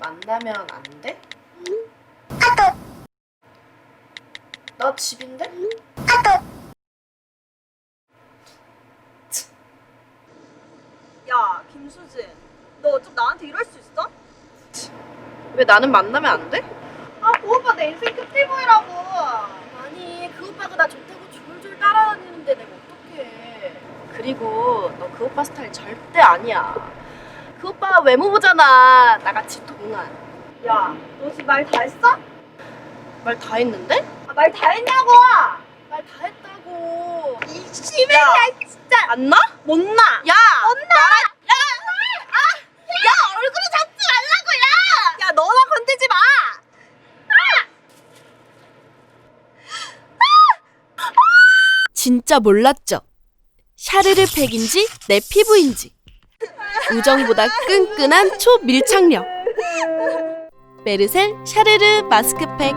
만나면 안 돼? 나 집인데? 야, 김수진. 너좀 나한테 이럴 수 있어? 왜 나는 만나면 안 돼? 아, 그 오빠 내 인생 끝이보이라고. 아니 그 오빠가 나 좋다고 졸졸 따라다니는데 내가 어떡해 그리고 너 그 오빠 스타일 절대 아니야 그 오빠 외모 보잖아 나같이 동안 야, 너 지금 말 다 했어? 말 다 했는데? 아, 말 다 했냐고! 말 다 했다고 이 심해 야, 진짜. 안 나? 못 나. 야! 야! 야, 얼굴을 잡지 말라고, 야! 야, 너나 건들지 마! 진짜 몰랐죠? 샤르르 팩인지 내 피부인지 우정보다 끈끈한 초밀착력. 메르셀 샤르르 마스크팩